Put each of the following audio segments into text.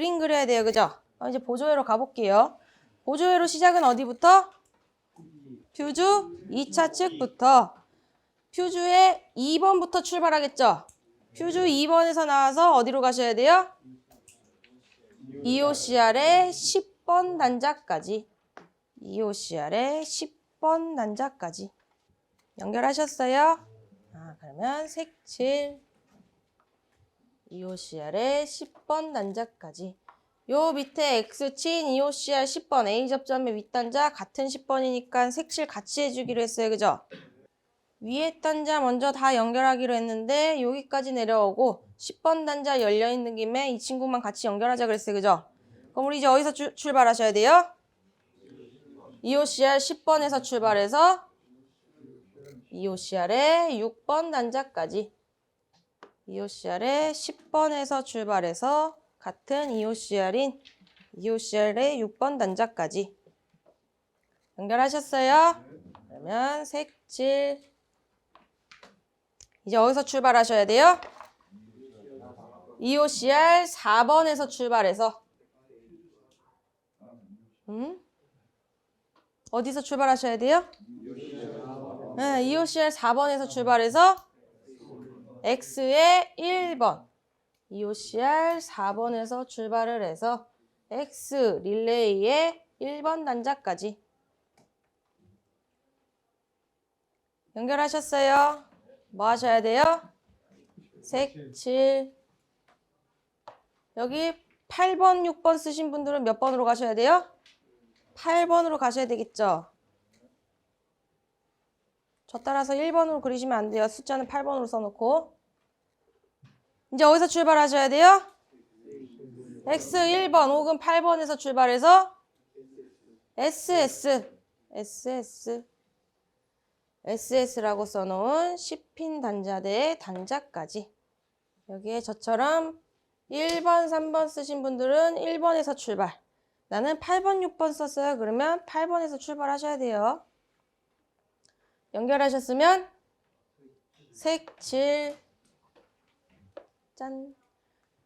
그림 그려야 돼요. 그죠? 어, 이제 보조회로 가볼게요. 보조회로 시작은 어디부터? 퓨즈 2차 측부터 퓨즈의 2번부터 출발하겠죠? 퓨즈 2번에서 나와서 어디로 가셔야 돼요? EOCR의 10번 단자까지 EOCR의 10번 단자까지 연결하셨어요? 아, 그러면 색칠 EOCR의 10번 단자까지 요 밑에 X친 EOCR 10번 A 접점의 윗단자 같은 10번이니까 색칠 같이 해주기로 했어요. 그죠? 위에 단자 먼저 다 연결하기로 했는데 여기까지 내려오고 10번 단자 열려있는 김에 이 친구만 같이 연결하자 그랬어요. 그죠? 그럼 우리 이제 어디서 주- 출발하셔야 돼요? EOCR 10번에서 출발해서 EOCR의 6번 단자까지 EOCR의 10번에서 출발해서 같은 EOCR인 EOCR의 6번 단자까지 연결하셨어요? 그러면 색칠 이제 어디서 출발하셔야 돼요? EOCR 4번에서 출발해서 음? 어디서 출발하셔야 돼요? 네, EOCR 4번에서 출발해서 X의 1번 EOCR 4번에서 출발을 해서 X 릴레이의 1번 단자까지 연결하셨어요? 뭐 하셔야 돼요? 색칠 여기 8번, 6번 쓰신 분들은 몇 번으로 가셔야 돼요? 8번으로 가셔야 되겠죠? 저 따라서 1번으로 그리시면 안 돼요. 숫자는 8번으로 써놓고. 이제 어디서 출발하셔야 돼요? X 1번 혹은 8번에서 출발해서 SS, SS, SS라고 써놓은 10핀 단자대의 단자까지. 여기에 저처럼 1번, 3번 쓰신 분들은 1번에서 출발. 나는 8번, 6번 썼어요. 그러면 8번에서 출발하셔야 돼요. 연결하셨으면 색칠 짠.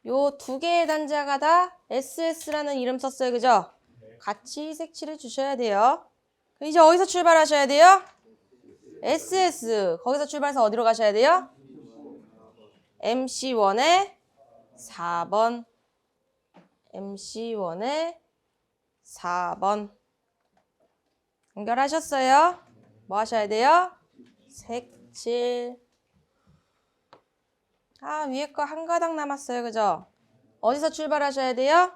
요 두 개의 단자가 다 SS라는 이름 썼어요. 그죠? 같이 색칠해 주셔야 돼요. 그럼 이제 어디서 출발하셔야 돼요? SS. 거기서 출발해서 어디로 가셔야 돼요? MC1의 4번. MC1의 4번. 연결하셨어요? 뭐 하셔야 돼요? 색칠. 아, 위에 거 한 가닥 남았어요. 그죠? 어디서 출발하셔야 돼요?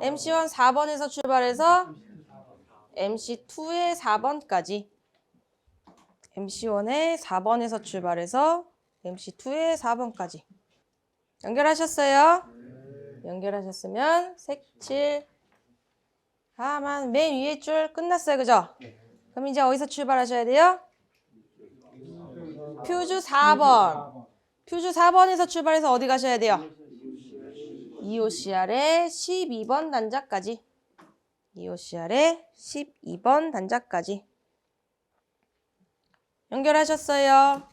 MC1 4번에서 출발해서 MC2의 4번까지. MC1의 4번에서 출발해서 MC2의 4번까지. 연결하셨어요? 연결하셨으면 색칠. 아만 맨 위에 줄 끝났어요. 그죠? 그럼 이제 어디서 출발하셔야 돼요? 퓨즈 4번. 퓨즈 4번에서 출발해서 어디 가셔야 돼요? EOCR의 12번 단자까지. EOCR의 12번 단자까지. 연결하셨어요?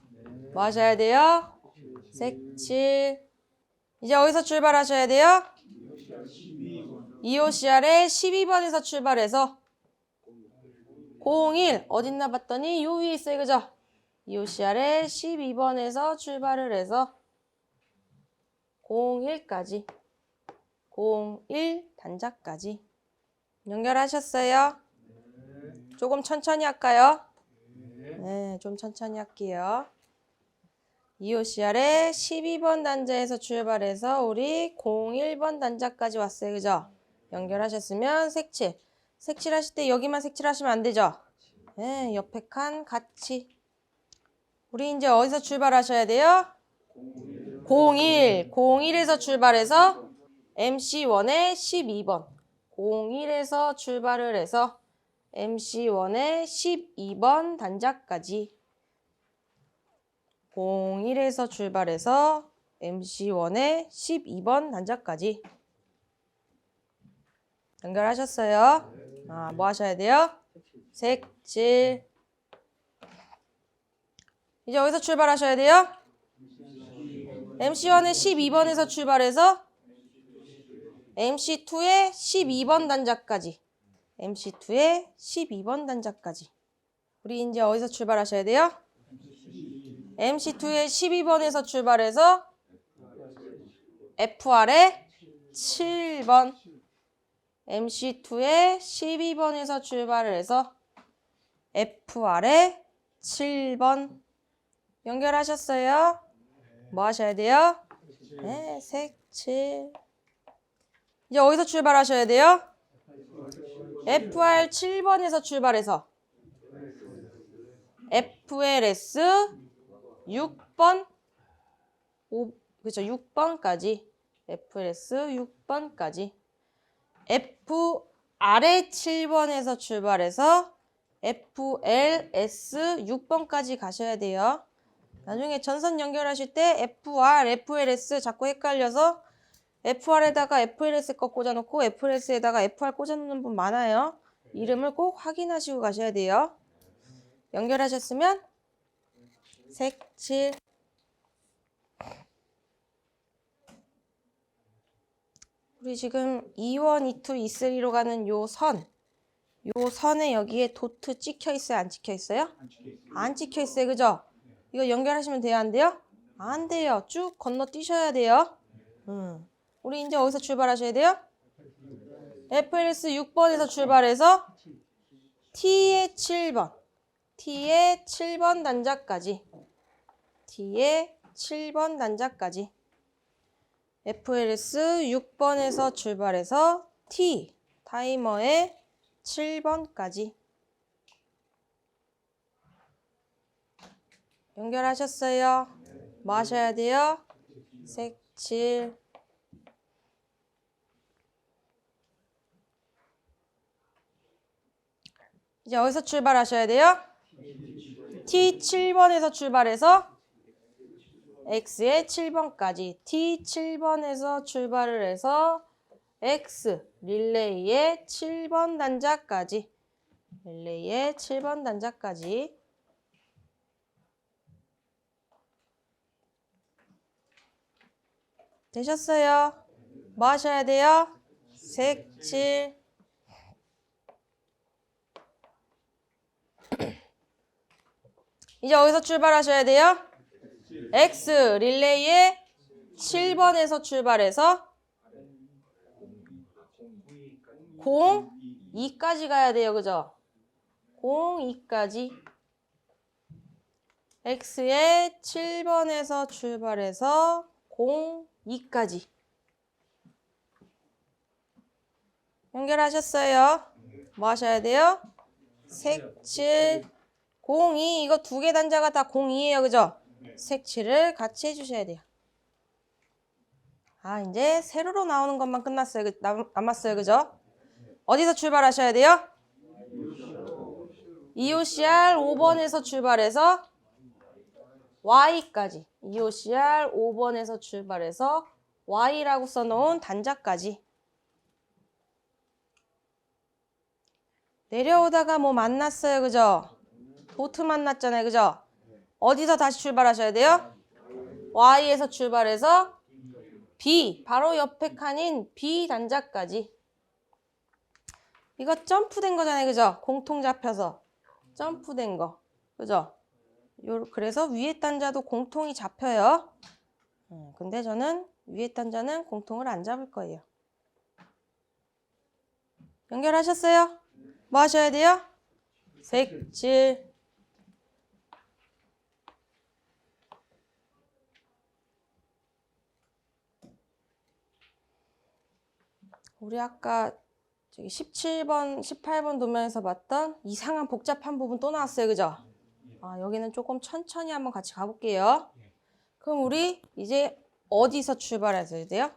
뭐 하셔야 돼요? 색칠. 이제 어디서 출발하셔야 돼요? EOCR의 12번에서 출발해서 01 어딨나 봤더니 요 위에 있어요. 그죠? EOCR의 12번에서 출발을 해서 01까지 01 단자까지 연결하셨어요? 조금 천천히 할까요? 네, 좀 천천히 할게요. EOCR의 12번 단자에서 출발해서 우리 01번 단자까지 왔어요. 그죠? 연결하셨으면 색칠. 색칠하실 때 여기만 색칠하시면 안 되죠? 네, 옆에 칸 같이. 우리 이제 어디서 출발하셔야 돼요? 01. 01에서 출발해서 MC1의 12번. 01에서 출발을 해서 MC1의 12번 단자까지. 01에서 출발해서 MC1의 12번 단자까지. 연결하셨어요? 아, 뭐 하셔야 돼요? 색칠. 이제 어디서 출발하셔야 돼요? MC1의 12번에서 출발해서 MC2의 12번 단자까지. MC2의 12번 단자까지. 우리 이제 어디서 출발하셔야 돼요? MC2의 12번에서 출발해서 FR의 7번. MC2의 12번에서 출발을 해서 FR의 7번. 연결하셨어요? 뭐 하셔야 돼요? 네, 색칠. 이제 어디서 출발하셔야 돼요? FR 7번에서 출발해서 FLS 6번 5 그렇죠. 6번까지 FLS 6번까지 FR의 7번에서 출발해서 FLS 6번까지 가셔야 돼요. 나중에 전선 연결하실 때 FR, FLS 자꾸 헷갈려서 FR에다가 FLS 거 꽂아놓고 FLS에다가 FR 꽂아놓는 분 많아요. 이름을 꼭 확인하시고 가셔야 돼요. 연결하셨으면 색칠 우리 지금 2원, 2투, 2쓰리로 가는 요 선, 요 선에 여기에 도트 찍혀 있어요? 안 찍혀 있어요? 안 찍혀 있어요, 그죠? 이거 연결하시면 돼요, 안 돼요? 안 돼요. 쭉 건너 뛰셔야 돼요. 음. 우리 이제 어디서 출발하셔야 돼요? FLS 6번에서 출발해서 T의 7번, T의 7번 단자까지, T의 7번 단자까지, FLS 6번에서 출발해서 T 타이머의 7번까지 연결하셨어요? 뭐 하셔야 돼요? 색칠 이제 어디서 출발하셔야 돼요? T 7번에서 출발해서 X의 7번까지 T 7번에서 출발을 해서 X 릴레이의 7번 단자까지 릴레이의 7번 단자까지 되셨어요? 뭐 하셔야 돼요? 색칠 이제 어디서 출발하셔야 돼요? X 릴레이의 7번에서 출발해서 0, 2까지 가야 돼요. 그죠? 0, 2까지 X의 7번에서 출발해서 0, 2까지 연결하셨어요? 뭐 하셔야 돼요? 색칠 02 이거 두 개 단자가 다 02예요. 그죠? 색칠을 같이 해주셔야 돼요. 아 이제 세로로 나오는 것만 끝났어요. 그- 남, 남았어요. 그죠? 어디서 출발하셔야 돼요? EOCR 5번에서 출발해서 Y까지 EOCR 5번에서 출발해서 Y라고 써놓은 단자까지 내려오다가 뭐 만났어요. 그죠? 도트 만났잖아요. 그죠? 어디서 다시 출발하셔야 돼요? Y에서 출발해서 B, 바로 옆에 칸인 B 단자까지. 이거 점프된 거잖아요. 그죠? 공통 잡혀서. 점프된 거. 그죠? 요, 그래서 위에 단자도 공통이 잡혀요. 음, 근데 저는 위에 단자는 공통을 안 잡을 거예요. 연결하셨어요? 뭐 하셔야 돼요? 색칠. 우리 아까 저기 17번, 18번 도면에서 봤던 이상한 복잡한 부분 또 나왔어요. 그죠? 아, 여기는 조금 천천히 한번 같이 가볼게요. 그럼 우리 이제 어디서 출발해야 돼요?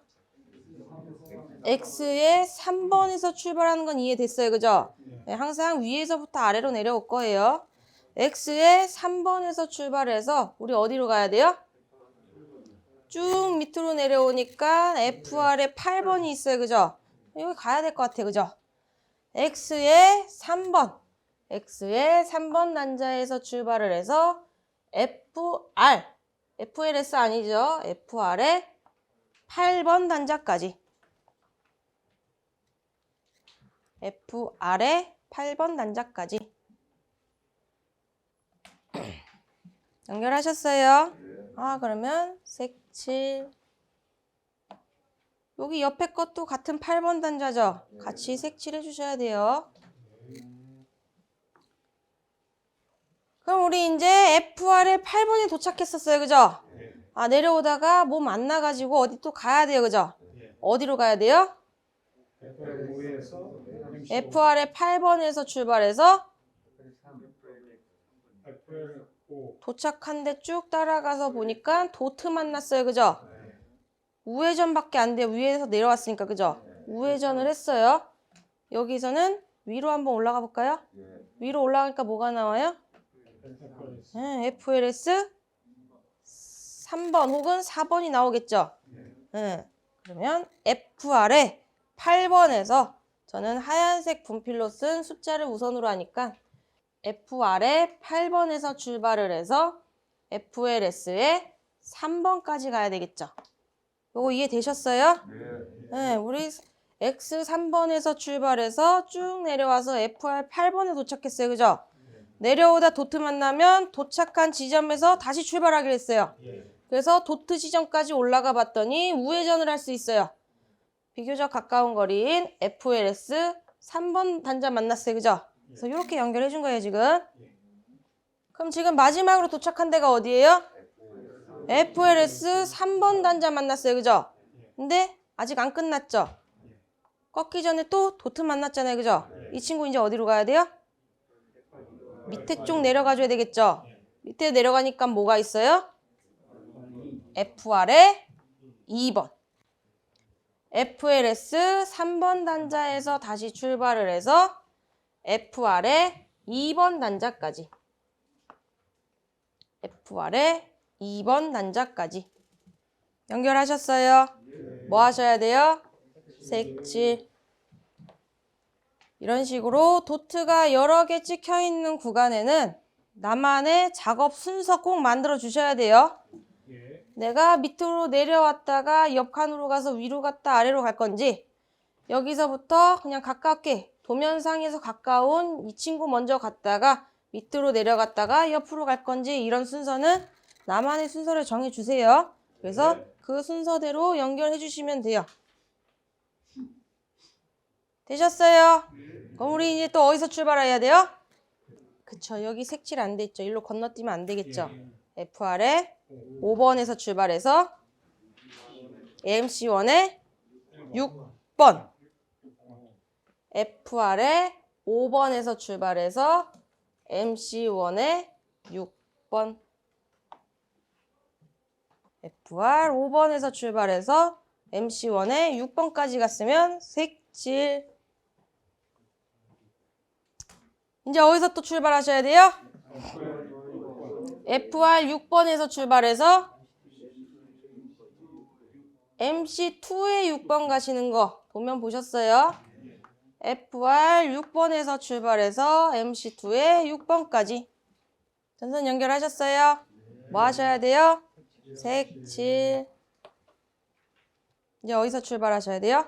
X의 3번에서 출발하는 건 이해됐어요. 그죠? 네, 항상 위에서부터 아래로 내려올 거예요. X의 3번에서 출발해서 우리 어디로 가야 돼요? 쭉 밑으로 내려오니까 FR에 8번이 있어요. 그죠? 여기 가야 될 것 같아요. 그죠? X의 3번. X의 3번 단자에서 출발을 해서 FR. FLS 아니죠? FR의 8번 단자까지. FR의 8번 단자까지. 연결하셨어요? 아, 그러면 색칠. 여기 옆에 것도 같은 8번 단자죠? 같이 색칠해 주셔야 돼요. 그럼 우리 이제 FR의 8번에 도착했었어요. 그죠? 아, 내려오다가 몸 안 나가지고 어디 또 가야 돼요. 그죠? 어디로 가야 돼요? FR의 8번에서 출발해서 FR5 도착한 데 쭉 따라가서 보니까 도트 만났어요. 그죠? 우회전밖에 안 돼요. 위에서 내려왔으니까. 그죠? 우회전을 했어요. 여기서는 위로 한번 올라가 볼까요? 위로 올라가니까 뭐가 나와요? 네, FLS 3번 혹은 4번이 나오겠죠. 네, 그러면 FR의 8번에서 저는 하얀색 분필로 쓴 숫자를 우선으로 하니까 FR의 8번에서 출발을 해서 FLS의 3번까지 가야 되겠죠. 요거 이해되셨어요? 네, 우리 X 3번에서 출발해서 쭉 내려와서 FR 8번에 도착했어요. 그죠? 내려오다 도트 만나면 도착한 지점에서 다시 출발하기로 했어요. 그래서 도트 지점까지 올라가 봤더니 우회전을 할 수 있어요. 비교적 가까운 거리인 FLS 3번 단자 만났어요. 그죠? 그래서 이렇게 연결해 준 거예요, 지금. 그럼 지금 마지막으로 도착한 데가 어디예요? FLS 3번 단자 만났어요. 그죠? 근데 아직 안 끝났죠? 꺾기 전에 또 도트 만났잖아요. 그죠? 이 친구 이제 어디로 가야 돼요? 밑에 쪽 내려가 줘야 되겠죠? 밑에 내려가니까 뭐가 있어요? FR의 2번. FLS 3번 단자에서 다시 출발을 해서 FR의 2번 단자까지. FR의 2번 단자까지. 연결하셨어요? 뭐 하셔야 돼요? 색칠. 이런 식으로 도트가 여러 개 찍혀 있는 구간에는 나만의 작업 순서 꼭 만들어 주셔야 돼요. 예. 내가 밑으로 내려왔다가 옆 칸으로 가서 위로 갔다 아래로 갈 건지 여기서부터 그냥 가깝게 도면상에서 가까운 이 친구 먼저 갔다가 밑으로 내려갔다가 옆으로 갈 건지 이런 순서는 나만의 순서를 정해 주세요. 그래서 그 순서대로 연결해 주시면 돼요. 되셨어요? 그럼 우리 이제 또 어디서 출발해야 돼요? 그쵸 여기 색칠 안 돼 있죠. 일로 건너뛰면 안 되겠죠. FR에 5번에서 출발해서 AMC1에 6번 FR에 5번에서 출발해서 MC1에 6번 FR 5번에서 출발해서 MC1에 6번까지 갔으면 색칠 이제 어디서 또 출발하셔야 돼요? FR 6번에서 출발해서 MC2에 6번 가시는 거 도면 보셨어요? FR 6번에서 출발해서 MC2에 6번까지 전선 연결하셨어요? 뭐 하셔야 돼요? 색칠 이제 어디서 출발하셔야 돼요?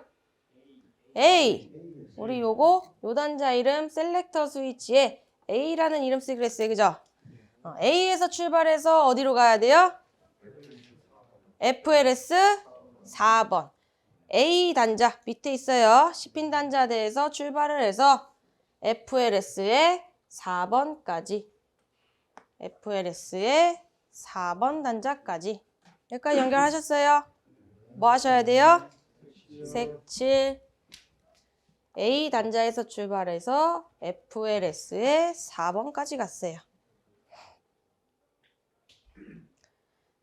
A 우리 요거 요 단자 이름 셀렉터 스위치에 A라는 이름 쓰기로 했어요 그죠? 어, A에서 출발해서 어디로 가야 돼요? FLS 4번. A 단자 밑에 있어요. 10핀 단자대에서 출발을 해서 FLS의 4번까지. FLS의 4번 단자까지. 여기까지 연결하셨어요? 뭐 하셔야 돼요? 색칠. A 단자에서 출발해서 FLS의 4번까지 갔어요.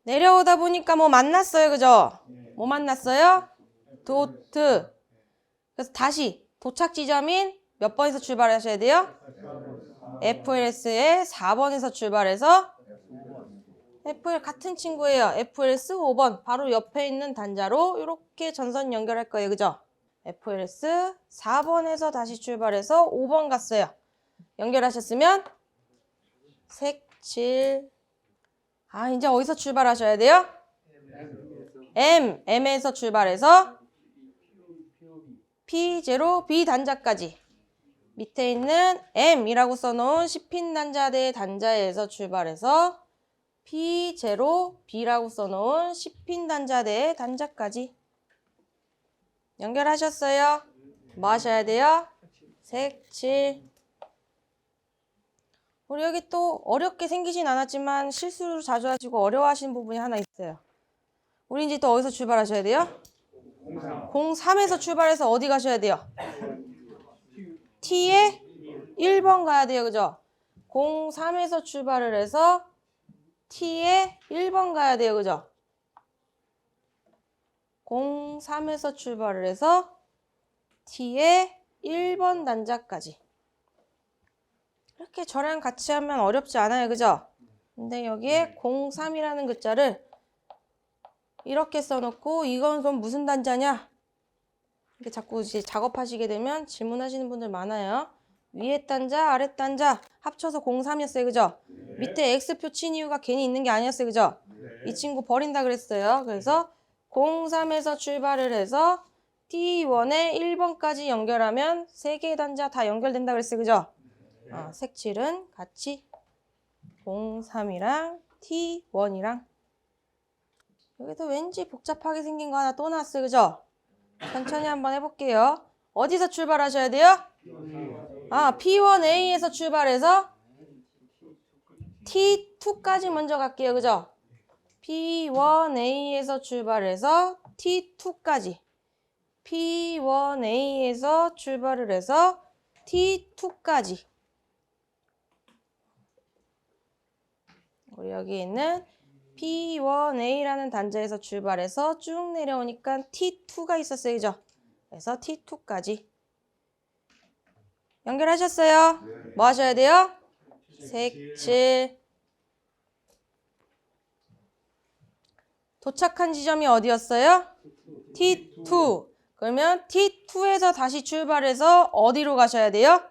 내려오다 보니까 뭐 만났어요, 그죠? 뭐 만났어요? 도트. 그래서 다시 도착 지점인 몇 번에서 출발하셔야 돼요? FLS의 4번에서 출발해서 FL 같은 친구예요. FLS 5번 바로 옆에 있는 단자로 이렇게 전선 연결할 거예요, 그죠? FLS 4번에서 다시 출발해서 5번 갔어요. 연결하셨으면 색칠 아, 이제 어디서 출발하셔야 돼요? M, M에서 출발해서 P0, B 단자까지. 밑에 있는 M이라고 써놓은 10핀 단자대 단자에서 출발해서 P0, B라고 써놓은 10핀 단자대 단자까지 연결하셨어요? 뭐 하셔야 돼요? 색칠. 우리 여기 또 어렵게 생기진 않았지만 실수를 자주 하시고 어려워하시는 부분이 하나 있어요. 우리 이제 또 어디서 출발하셔야 돼요? 03 에서 출발해서 어디 가셔야 돼요? T에 1번 가야 돼요. 그죠? 03에서 출발을 해서 T에 1번 가야 돼요. 그죠? 03에서 출발을 해서 T에 1번 단자까지. 이렇게 저랑 같이 하면 어렵지 않아요. 그죠? 근데 여기에 03이라는 글자를 이렇게 써놓고 이건 그럼 무슨 단자냐? 이렇게 자꾸 이제 작업하시게 되면 질문하시는 분들 많아요. 위에 단자, 아래 단자 합쳐서 03이었어요. 그죠? 밑에 X표 친 이유가 괜히 있는 게 아니었어요. 그죠? 이 친구 버린다 그랬어요. 그래서 03에서 출발을 해서 T1에 1번까지 연결하면 세 개의 단자 다 연결된다 그랬어요. 그죠? 어, 색칠은 같이 03이랑 T1이랑 여기도 왠지 복잡하게 생긴 거 하나 또 나왔어요. 그죠? 천천히 한번 해볼게요. 어디서 출발하셔야 돼요? 아, P1A에서 출발해서 T2까지 먼저 갈게요. 그죠? P1A에서 출발해서 T2까지. P1A에서 출발을 해서 T2까지. 우리 여기 있는 P1A라는 단자에서 출발해서 쭉 내려오니까 T2가 있었어요. 그죠? 그래서 T2까지. 연결하셨어요? 뭐 하셔야 돼요? 색칠. 도착한 지점이 어디였어요? T2. 그러면 T2에서 다시 출발해서 어디로 가셔야 돼요?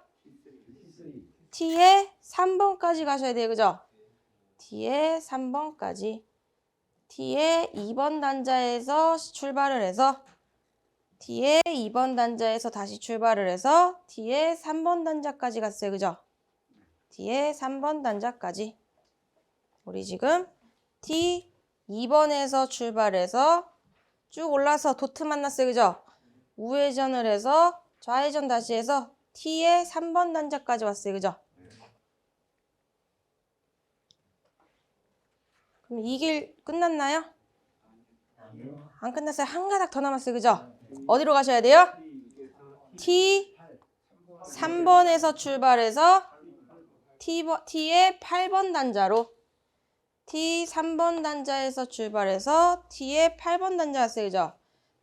T에 3번까지 가셔야 돼요. 그죠? T에 3번까지. T에 2번 단자에서 출발을 해서 T에 2번 단자에서 다시 출발을 해서 T에 3번 단자까지 갔어요. 그죠? T에 3번 단자까지. 우리 지금 T 2번에서 출발해서 쭉 올라서 도트 만났어요. 그죠? 우회전을 해서 좌회전 다시 해서 T에 3번 단자까지 왔어요. 그죠? 그럼 이 길 끝났나요? 안 끝났어요. 한 가닥 더 남았어요. 그죠? 어디로 가셔야 돼요? T 3번에서 출발해서 T, T의 8번 단자로 T 3번 단자에서 출발해서 T의 8번 단자 왔어요. 그죠?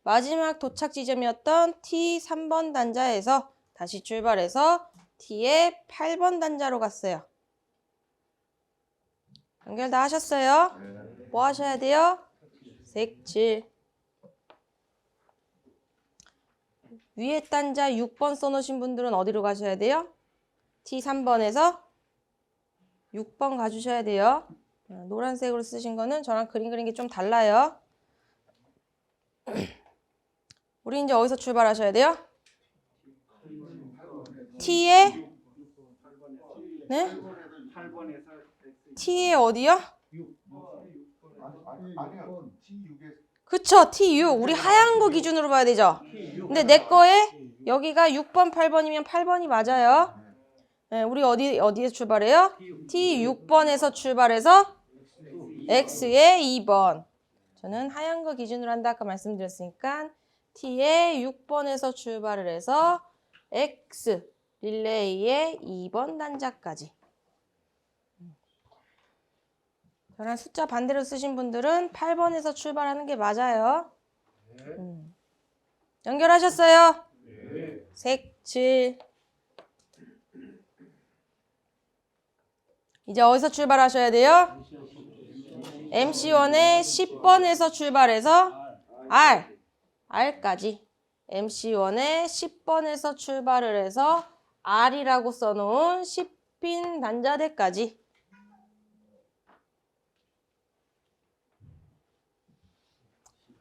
마지막 도착 지점이었던 T 3번 단자에서 다시 출발해서 T의 8번 단자로 갔어요. 연결 다 하셨어요? 뭐 하셔야 돼요? 색칠. 위에 단자 6번 써놓으신 분들은 어디로 가셔야 돼요? T3번에서 6번 가주셔야 돼요. 어, 노란색으로 쓰신 거는 저랑 그림 그린 게 좀 달라요. 우리 이제 어디서 출발하셔야 돼요? T에 네? T에 어디요? 아니, 아니요. T6에 그쵸 T6 우리 하얀 거 기준으로 봐야 되죠? 근데 내 거에 여기가 6번 8번이면 8번이 맞아요. 네, 우리 어디 어디에 출발해요? T6번에서 출발해서 X에 2번. 저는 하얀 거 기준으로 한다 아까 말씀드렸으니까 T에 6번에서 출발을 해서 X 릴레이의 2번 단자까지 저랑 숫자 반대로 쓰신 분들은 8번에서 출발하는 게 맞아요. 음. 연결하셨어요? 색칠. 이제 어디서 출발하셔야 돼요? MC1의 10번에서 출발해서 R, R까지. MC1의 10번에서 출발을 해서 R이라고 써놓은 10핀 단자대까지.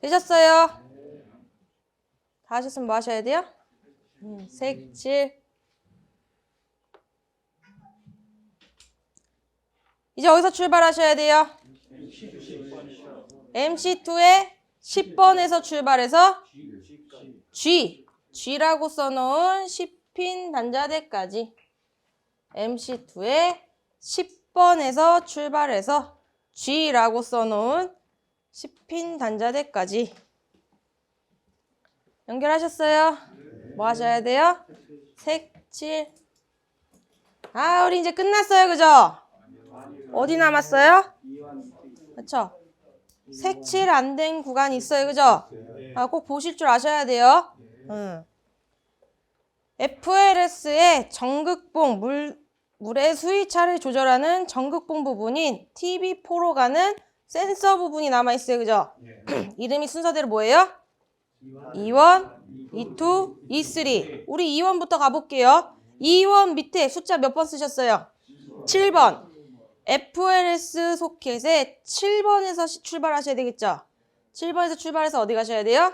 되셨어요? 다 하셨으면 뭐 하셔야 돼요? 음, 색칠. 이제 어디서 출발하셔야 돼요? MC2의 10번에서 출발해서 G, G라고 써놓은 10핀 단자대까지 MC2의 10번에서 출발해서 G라고 써놓은 10핀 단자대까지 연결하셨어요? 뭐 하셔야 돼요? 색칠 아 우리 이제 끝났어요 그죠? 어디 남았어요? 그쵸? 색칠 안 된 구간이 있어요 그죠? 아, 꼭 보실 줄 아셔야 돼요 응. FLS의 전극봉 물, 물의 수위차를 조절하는 전극봉 부분인 TV4로 가는 센서 부분이 남아있어요 그죠? 이름이 순서대로 뭐예요? 2원, 2, 2, 3. 우리 2원부터 가볼게요. 2원 밑에 숫자 몇 번 쓰셨어요? 7번. FLS 소켓에 7번에서 시- 출발하셔야 되겠죠? 7번에서 출발해서 어디 가셔야 돼요?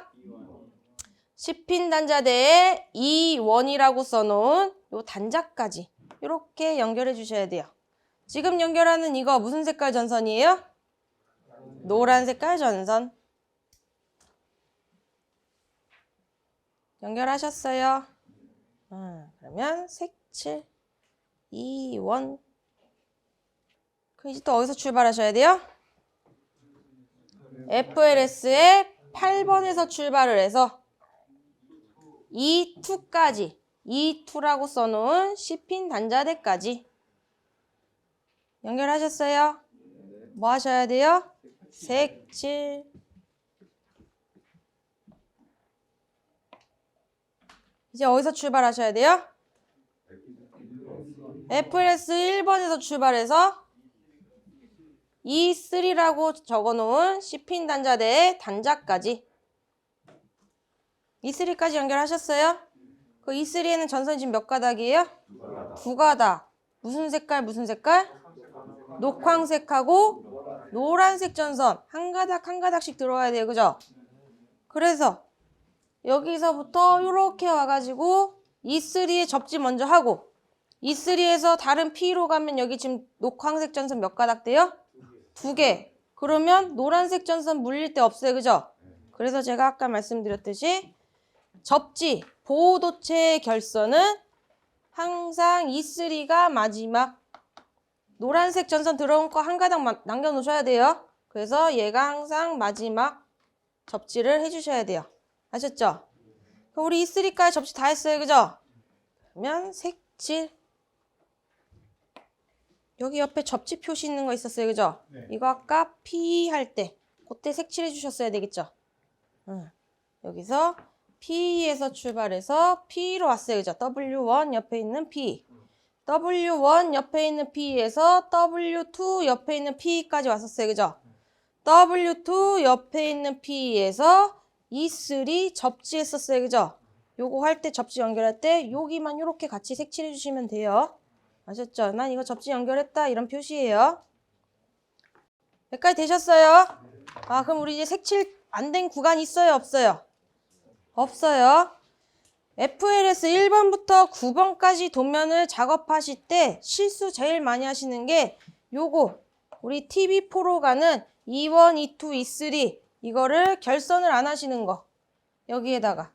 10핀 단자대에 2원이라고 써놓은 요 단자까지 이렇게 연결해 주셔야 돼요. 지금 연결하는 이거 무슨 색깔 전선이에요? 노란 색깔 전선. 연결하셨어요? 음, 그러면 색칠 2원 그 이제 또 어디서 출발하셔야 돼요? FLS의 8번에서 출발을 해서 E2까지 E2라고 써놓은 10핀 단자대까지 연결하셨어요? 뭐 하셔야 돼요? 색칠 이제 어디서 출발하셔야 돼요? FLS 1번에서 출발해서 E3라고 적어놓은 C핀 단자대의 단자까지 E3까지 연결하셨어요? 그 E3에는 전선이 지금 몇 가닥이에요? 두 가닥. 무슨 색깔 무슨 색깔? 녹황색하고 노란색 전선 한 가닥 한 가닥씩 들어와야 돼요. 그죠? 그래서 여기서부터 이렇게 와가지고 E3에 접지 먼저 하고 E3에서 다른 P로 가면 여기 지금 녹황색 전선 몇 가닥 돼요? 두 개. 그러면 노란색 전선 물릴 데 없어요. 그죠? 그래서 제가 아까 말씀드렸듯이 접지, 보호도체의 결선은 항상 E3가 마지막 노란색 전선 들어온 거 한 가닥 마- 남겨 놓으셔야 돼요. 그래서 얘가 항상 마지막 접지를 해주셔야 돼요. 아셨죠? 우리 E3까지 접지 다 했어요. 그죠? 그러면 색칠. 여기 옆에 접지 표시 있는 거 있었어요. 그죠? 이거 아까 P 할 때 그때 색칠해 주셨어야 되겠죠? 응. 여기서 P에서 출발해서 P로 왔어요. 그죠? W1 옆에 있는 P. W1 옆에 있는 P에서 W2 옆에 있는 P까지 왔었어요. 그죠? W2 옆에 있는 P에서 E3 접지했었어요. 그죠? 요거 할 때 접지 연결할 때 여기만 이렇게 같이 색칠해 주시면 돼요. 아셨죠? 난 이거 접지 연결했다 이런 표시예요. 여기까지 되셨어요? 아 그럼 우리 이제 색칠 안 된 구간 있어요? 없어요? 없어요. FLS 1번부터 9번까지 도면을 작업하실 때 실수 제일 많이 하시는 게 요거 우리 TV4로 가는 E1, E2, E3 이거를 결선을 안 하시는 거 여기에다가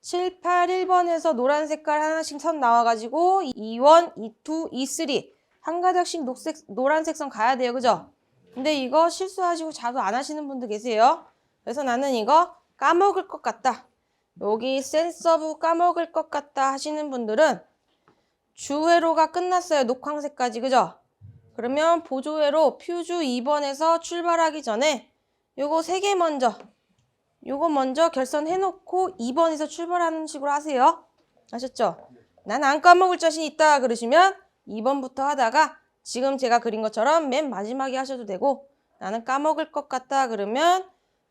7, 8, 1번에서 노란 색깔 하나씩 선 나와가지고 2원, 2, 2, 3한 가닥씩 녹색, 노란색 선 가야 돼요. 그죠? 근데 이거 실수하시고 자주 안 하시는 분도 계세요. 그래서 나는 이거 까먹을 것 같다. 여기 센서부 까먹을 것 같다 하시는 분들은 주회로가 끝났어요. 녹황색까지. 그죠? 그러면 보조회로 퓨즈 2번에서 출발하기 전에 요거 세개 먼저 요거 먼저 결선해놓고 2번에서 출발하는 식으로 하세요. 아셨죠? 난 안 까먹을 자신 있다 그러시면 2번부터 하다가 지금 제가 그린 것처럼 맨 마지막에 하셔도 되고 나는 까먹을 것 같다 그러면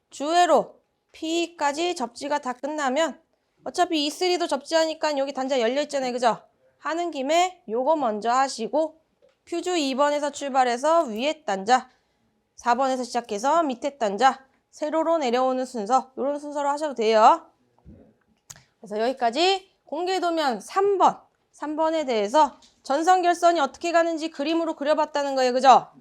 주회로 P까지 접지가 다 끝나면 어차피 E3도 접지하니까 여기 단자 열려 있잖아요. 그죠? 하는 김에 요거 먼저 하시고 퓨즈 2번에서 출발해서 위에 단자 4번에서 시작해서 밑에 단자 세로로 내려오는 순서 이런 순서로 하셔도 돼요. 그래서 여기까지 공개도면 3번 3번에 대해서 전성결선이 어떻게 가는지 그림으로 그려봤다는 거예요. 그죠?